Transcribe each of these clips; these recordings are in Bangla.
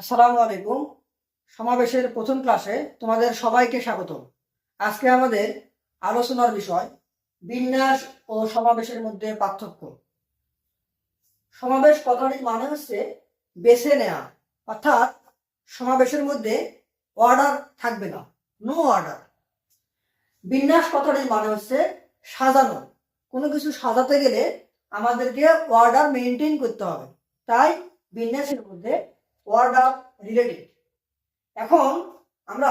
আসসালামু আলাইকুম। সমাবেশের প্রথম ক্লাসে তোমাদের সবাইকে স্বাগত আজকে আমাদের আলোচনার বিষয় বিন্যাস ও সমাবেশের মধ্যে পার্থক্য। সমাবেশ কথাটির মানে হচ্ছে বেছে নেওয়া অর্থাৎ সমাবেশের মধ্যে অর্ডার থাকবে না নো অর্ডার বিন্যাস কথাটির মানে হচ্ছে সাজানো। কোনো কিছু সাজাতে গেলে আমাদেরকে অর্ডার মেনটেন করতে হবে। তাই বিন্যাসের মধ্যে অর্ডার রিলেটেড এখন আমরা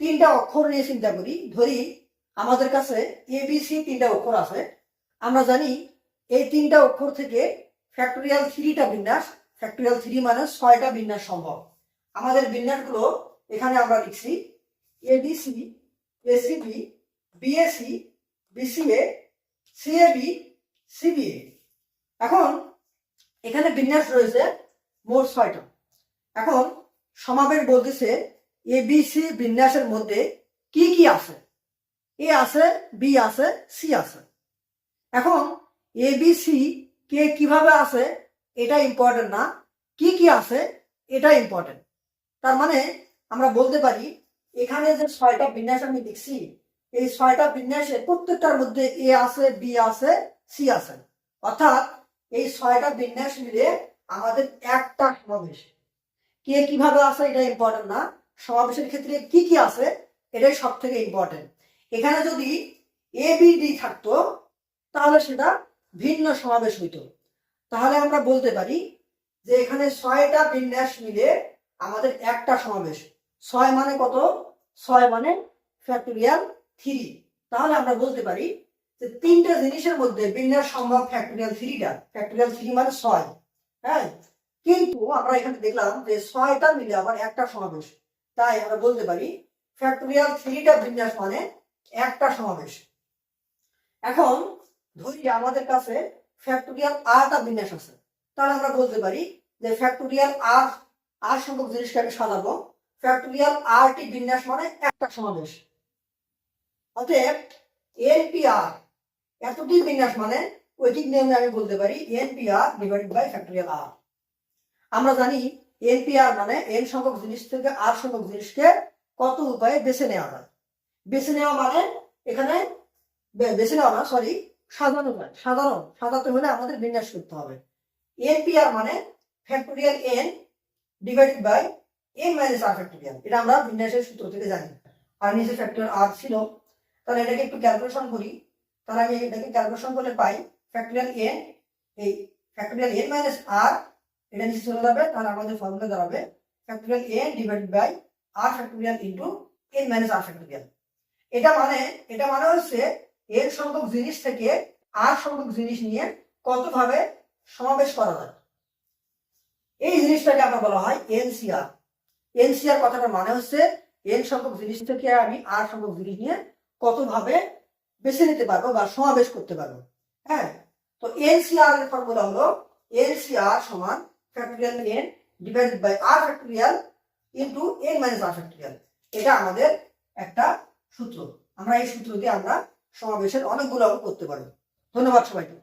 তিনটা অক্ষর নিয়ে চিন্তা করি। ধরি আমাদের কাছে এবিসি তিনটা অক্ষর আছে। আমরা জানি এই তিনটা অক্ষর থেকে ফ্যাক্টোরিয়াল থ্রিটা বিন্যাস। ফ্যাক্টোরিয়াল থ্রি মানে ছয়টা বিন্যাস সম্ভব। আমাদের বিন্যাসগুলো এখানে আমরা লিখছি। ABC ACB BAC BCA CAB CBA এখন এখানে বিন্যাস রয়েছে মোট ছয়টা। এখন সমাবেশ বলতেছে এ বি সি বিন্যাসের মধ্যে কি কি আছে? এ আছে বি আছে সি আছে। এখন এ বি সি কে কীভাবে আছে এটা ইম্পর্টেন্ট না। কি কি আছে এটা ইম্পর্টেন্ট তার মানে আমরা বলতে পারি এখানে যে ছয়টা বিন্যাস আমি দেখছি এই ছয়টা বিন্যাসে প্রত্যেকটার মধ্যে এ আছে বি আছে সি আছে। অর্থাৎ এই ছয়টা বিন্যাস মিলে আমাদের একটা সমাবেশ। কে কীভাবে আসে এটা ইম্পর্টেন্ট না। সমাবেশের ক্ষেত্রে কি কি আছে এটাই সব থেকে ইম্পর্টেন্ট এখানে যদি এ বি ডি থাকতো, তাহলে সেটা ভিন্ন সমাবেশ হইতো। তাহলে আমরা বলতে পারি যে এখানে ছয়টা বিন্যাস মিলে আমাদের একটা সমাবেশ। ছয় মানে কত? ছয় মানে ফ্যাক্টোরিয়াল থ্রি তাহলে আমরা বলতে পারি যে তিনটা জিনিসের মধ্যে বিন্যাস সম্ভব ফ্যাক্টোরিয়াল থ্রিটা ফ্যাক্টোরিয়াল থ্রি মানে ছয়। হ্যাঁ? কিন্তু আমরা এখানে দেখলাম যে ছয়টা মিলে আবার একটা সমাবেশ। তাই আমরা বলতে পারি ফ্যাক্টোরিয়াল থ্রিটা বিন্যাস মানে একটা সমাবেশ। এখন ধরি আমাদের কাছে ফ্যাক্টোরিয়াল আরটা বিন্যাস আছে। তাহলে আমরা বলতে পারি যে ফ্যাক্টোরিয়াল আর আর সংখ্যক জিনিসটাকে সাজাবো। ফ্যাক্টোরিয়াল আরটি বিন্যাস মানে একটা সমাবেশ। অতএব এনপিআর এতটি বিন্যাস মানে ঐকিক নিয়মে আমি বলতে পারি এনপিআর ডিভাইডেড বাই ফ্যাক্টোরিয়াল আর আমরা জানি এনপিআর মানে এন সংখ্যক জিনিস থেকে আর সংখ্যক জিনিসকে কত উপায়ে বেছে নেওয়া যায়। বেছে নেওয়া মানে এখানে বেছে নেওয়া না সরি সাধারণ যায়। সাধারণ, সাজাতে হলে আমাদের বিন্যাস করতে হবে। এনপিআর মানে factorial n divided by n minus r factorial এটা আমরা বিন্যাসের সূত্র থেকে জানি। আর নিচে ফ্যাক্টোরিয়াল আর ছিল। তাহলে এটাকে একটু ক্যালকুলেশন করি। তাহলে আমি এটাকে ক্যালকুলেশন করলে পাই ফ্যাক্টোরিয়াল এন এই ফ্যাক্টোরিয়াল এন মাইনাস আর এটা নিচে চলে যাবে, তাহলে আমাদের ফর্মুলা দাঁড়াবে factorial a divided by r factorial into n minus r factorial এটা মানে এটা মানে হচ্ছে এন সংখ্যক জিনিস থেকে আর সংখ্যক জিনিস নিয়ে কতভাবে সমাবেশ করা যায়। এই জিনিসটাকে আমরা বলা হয় এনসিআর এনসিআর কথাটার মানে হচ্ছে এন সংখ্যক জিনিস থেকে আমি আর সংখ্যক জিনিস নিয়ে কতভাবে বেছে নিতে পারব বা সমাবেশ করতে পারব। হ্যাঁ তো এনসিআর এর ফর্মুলা হলো এনসিআর সমান factorial n divided by r factorial into n minus r factorial এটা আমাদের একটা সূত্র। আমরা এই সূত্র দিয়ে আমরা সমাবেশের অনেকগুলো করতে পারব। ধন্যবাদ সবাইকে।